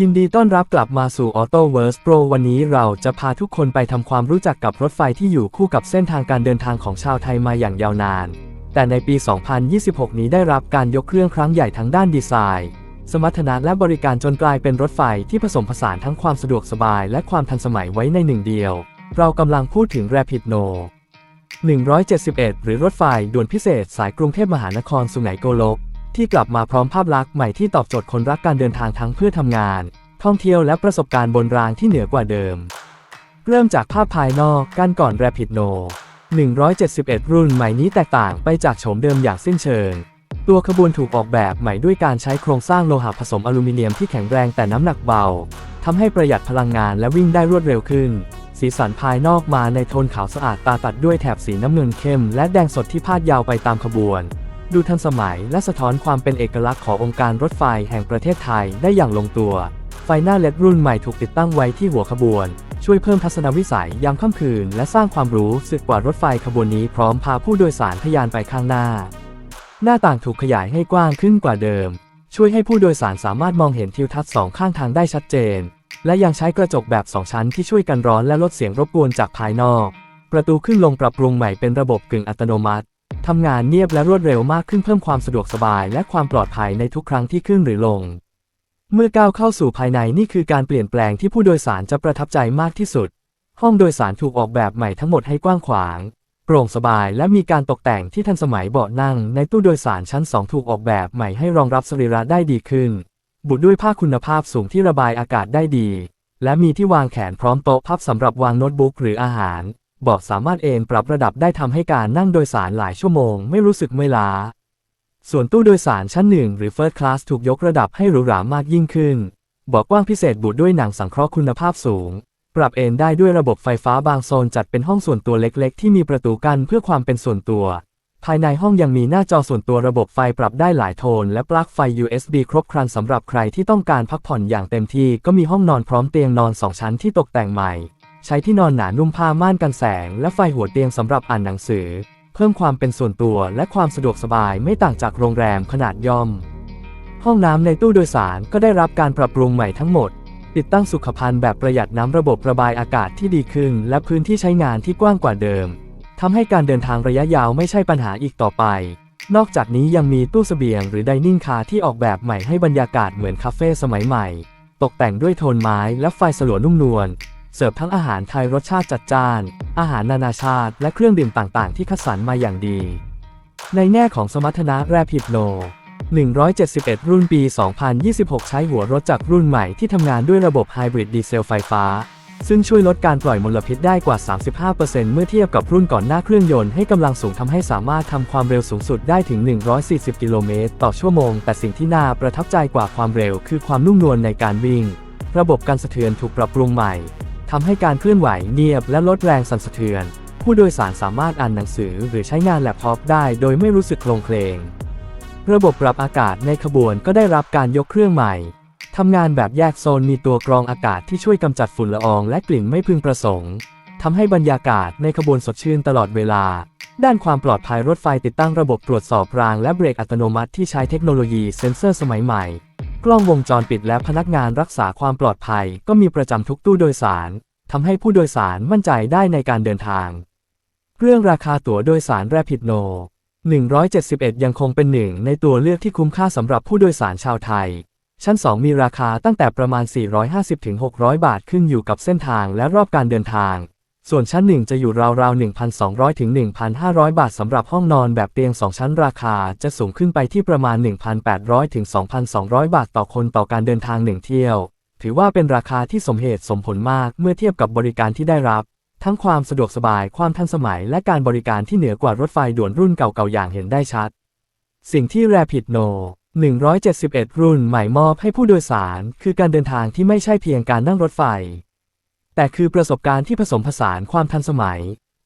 ยินดีต้อนรับกลับมาสู่ AutoVerse Pro วันนี้เราจะพาทุกคนไปทำความรู้จักกับรถไฟที่อยู่คู่กับเส้นทางการเดินทางของชาวไทยมาอย่างยาวนาน แต่ในปี 2026 นี้ได้รับการยกเครื่องครั้งใหญ่ทั้งด้านดีไซน์ สมรรถนะและบริการจนกลายเป็นรถไฟที่ผสมผสานทั้งความสะดวกสบายและความทันสมัยไว้ในหนึ่งเดียว เรากำลังพูดถึง Rapid No 171 หรือรถไฟด่วนพิเศษสายกรุงเทพมหานครสุไหงโกลก ที่กลับมาพร้อมภาพลักษณ์ใหม่ที่ตอบโจทย์คนรักการเดินทางทั้งเพื่อทำงาน ท่องเที่ยวและประสบการณ์บนรางที่เหนือกว่าเดิม เริ่มจากภาพภายนอกกันก่อน Rapid No 171 รุ่นใหม่นี้แตกต่างไปจากโฉมเดิมอย่างสิ้นเชิง ตัวขบวนถูกออกแบบใหม่ด้วยการใช้โครงสร้างโลหะผสมอลูมิเนียมที่แข็งแรงแต่น้ำหนักเบาทำให้ประหยัดพลังงานและวิ่งได้รวดเร็วขึ้น สีสันภายนอกมาในโทนขาวสะอาดตาตัดด้วยแถบสีน้ำเงินเข้ม และแดงสดที่พาดยาวไปตามขบวน ดูทันสมัยและสะท้อนความเป็นเอกลักษณ์ขององค์การรถไฟแห่งประเทศไทยได้อย่างลงตัว ไฟหน้าเลดรุ่นใหม่ถูกติดตั้งไว้ที่หัวขบวน ช่วยเพิ่มทัศนวิสัยยามค่ำคืน และสร้างความรู้สึกกว่ารถไฟขบวนนี้พร้อมพาผู้โดยสารทะยานไปข้างหน้า หน้าต่างถูกขยายให้กว้างขึ้นกว่าเดิม ช่วยให้ผู้โดยสารสามารถมองเห็นทิวทัศน์สองข้างทางได้ชัดเจน และยังใช้กระจกแบบ2ชั้นที่ช่วยกันร้อนและลดเสียงรบกวนจากภายนอก ประตูขึ้นลงปรับปรุงใหม่เป็นระบบกึ่งอัตโนมัติ ทำงานเนียบและรวดเร็วมากขึ้นเพิ่มความสะดวกสบายและความปลอดภัยในทุกครั้งที่ขึ้นหรือลง เมื่อก้าวเข้าสู่ภายในนี่คือการเปลี่ยนแปลงที่ผู้โดยสารจะประทับใจมากที่สุด ห้องโดยสารถูกออกแบบใหม่ทั้งหมดให้กว้างขวาง โปร่งสบายและมีการตกแต่งที่ทันสมัยเบาะนั่ง ในตู้โดยสารชั้น 2 ถูกออกแบบใหม่ให้รองรับสรีระได้ดีขึ้น บุด้วยผ้าคุณภาพสูงที่ระบายอากาศได้ดี และมีที่วางแขนพร้อมโต๊ะพับสำหรับวางโน้ตบุ๊กหรืออาหาร บาะสามารถเอนปรับระดับได้ทำให้การนั่งโดยสารหลายชั่วโมงไม่รู้สึกเมื่อยล้า ส่วนตู้โดยสารชั้นหนึ่งหรือ First Class ถูกยกระดับให้หรูหรามากยิ่งขึ้นเบาะกว้างพิเศษบุด้วยหนังสังเคราะห์คุณภาพสูง ปรับเอนได้ด้วยระบบไฟฟ้าบางโซนจัดเป็นห้องส่วนตัวเล็ก ๆ ที่มีประตูกั้นเพื่อความเป็นส่วนตัว ภายในห้องยังมีหน้าจอส่วนตัวระบบไฟปรับได้หลายโทน และปลั๊กไฟ USB ครบครันสำหรับใครที่ต้องการพักผ่อนอย่างเต็มที่ก็มีห้องนอนพร้อมเตียงนอน2ชั้นที่ตกแต่งใหม่ ใช้ที่นอนหนานุ่มผ้าม่านกันแสง และไฟหัวเตียงสำหรับอ่านหนังสือ เพิ่มความเป็นส่วนตัวและความสะดวกสบายไม่ต่างจากโรงแรมขนาดย่อม ห้องน้ำในตู้โดยสารก็ได้รับการปรับปรุงใหม่ทั้งหมด ติดตั้งสุขภัณฑ์แบบประหยัดน้ำระบบระบายอากาศที่ดีขึ้น และพื้นที่ใช้งานที่กว้างกว่าเดิมทำให้การเดินทางระยะยาวไม่ใช่ปัญหาอีกต่อไป นอกจากนี้ยังมีตู้เสบียงหรือไดนิ่งคาที่ออกแบบใหม่ให้บรรยากาศเหมือนคาเฟ่สมัยใหม่ ตกแต่งด้วยโทนไม้และไฟสลัวนุ่มนวล เสิร์ฟทั้งอาหารไทยรสชาติจัดจ้าน อาหารนานาชาติ และเครื่องดื่มต่างๆ ที่คัดสรรมาอย่างดี ในแง่ของสมรรถนะ Rapid No 171 รุ่นปี 2026 ใช้หัวรถจากรุ่นใหม่ที่ทำงานด้วยระบบไฮบริดดีเซลไฟฟ้า ซึ่งช่วยลดการปล่อยมลพิษได้กว่า 35%เมื่อเทียบกับรุ่นก่อนหน้าเครื่องยนต์ให้กำลังสูงทำให้สามารถทำความเร็วสูงสุดได้ถึง 140 กิโลเมตรต่อชั่วโมง แต่สิ่งที่น่าประทับใจกว่าความเร็ว คือความนุ่มนวลในการวิ่ง ระบบการสะเทือนถูกปรับปรุงใหม่ ทำให้การเคลื่อนไหวเงียบและลดแรงสั่นสะเทือน ผู้โดยสารสามารถอ่านหนังสือหรือใช้งานแล็ปท็อปได้โดยไม่รู้สึกโคลงเคลง ระบบปรับอากาศในขบวนก็ได้รับการยกเครื่องใหม่ทำงานแบบแยกโซนมีตัวกรองอากาศที่ช่วยกำจัดฝุ่นละอองและกลิ่นไม่พึงประสงค์ทำให้บรรยากาศในขบวนสดชื่นตลอดเวลา ด้านความปลอดภัยรถไฟติดตั้งระบบตรวจสอบรางและเบรกอัตโนมัติที่ใช้เทคโนโลยีเซ็นเซอร์สมัยใหม่ กล้องวงจรปิดและพนักงานรักษาความปลอดภัย ก็มีประจำทุกตู้โดยสารทำให้ผู้โดยสารมั่นใจได้ในการเดินทาง เรื่องราคาตั๋วโดยสาร Rapid No 171 ยังคงเป็นหนึ่งในตัวเลือกที่คุ้มค่าสำหรับผู้โดยสารชาวไทย ชั้น 2 มีราคาตั้งแต่ประมาณ 450-600 บาทขึ้นอยู่กับเส้นทางและรอบการเดินทาง ส่วนชั้น 1 จะอยู่ราวๆ 1,200 ถึง 1,500 บาทสำหรับห้องนอนแบบเตียง 2 ชั้นราคาจะสูงขึ้นไปที่ประมาณ 1,800 ถึง 2,200 บาทต่อคนต่อการเดินทาง 1 เที่ยว ถือว่าเป็นราคาที่สมเหตุสมผลมากเมื่อเทียบกับบริการที่ได้รับ ทั้งความสะดวกสบายความทันสมัยและการบริการที่เหนือกว่ารถไฟด่วนรุ่นเก่าๆอย่างเห็นได้ชัด สิ่งที่ Rapid No 171 รุ่นใหม่มอบให้ผู้โดยสาร คือการเดินทางที่ไม่ใช่เพียงการนั่งรถไฟ แต่คือประสบการณ์ที่ผสมผสานความทันสมัย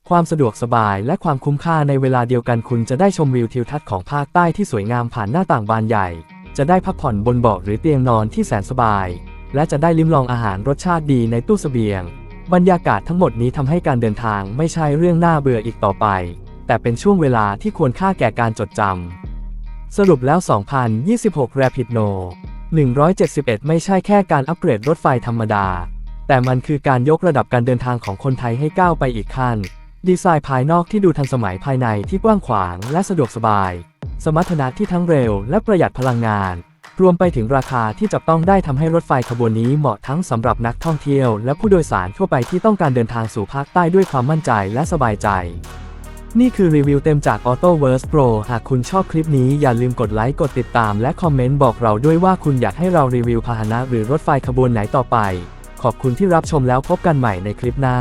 ความสะดวกสบายและความคุ้มค่าในเวลาเดียวกันคุณจะได้ชมวิวทิวทัศน์ของภาคใต้ที่สวยงามผ่านหน้าต่างบานใหญ่ จะได้พักผ่อนบนเบาะหรือเตียงนอนที่แสนสบาย และจะได้ลิ้มลองอาหารรสชาติดีในตู้เสบียง บรรยากาศทั้งหมดนี้ทำให้การเดินทางไม่ใช่เรื่องน่าเบื่ออีกต่อไป แต่เป็นช่วงเวลาที่ควรค่าแก่การจดจำสรุปแล้ว 2026 Rapid No 171 ไม่ใช่แค่การอัปเกรดรถไฟธรรมดา แต่มันคือการยกระดับการเดินทางของคนไทยให้ก้าวไปอีกขั้น ดีไซน์ภายนอกที่ดูทันสมัยภายในที่กว้างขวางและสะดวกสบาย สมรรถนะที่ทั้งเร็วและประหยัดพลังงาน รวมไปถึงราคาที่จับต้องได้ทำให้รถไฟขบวนนี้เหมาะทั้งสำหรับนักท่องเที่ยว และผู้โดยสารทั่วไปที่ต้องการเดินทางสู่ภาคใต้ด้วยความมั่นใจและสบายใจ นี่คือรีวิวเต็มจาก AutoVerse Pro หากคุณชอบคลิปนี้อย่าลืมกดไลค์กดติดตาม และคอมเมนต์บอกเราด้วยว่าคุณอยากให้เรารีวิวพาหนะหรือรถไฟขบวนไหนต่อไป ขอบคุณที่รับชมแล้วพบกันใหม่ในคลิปหน้า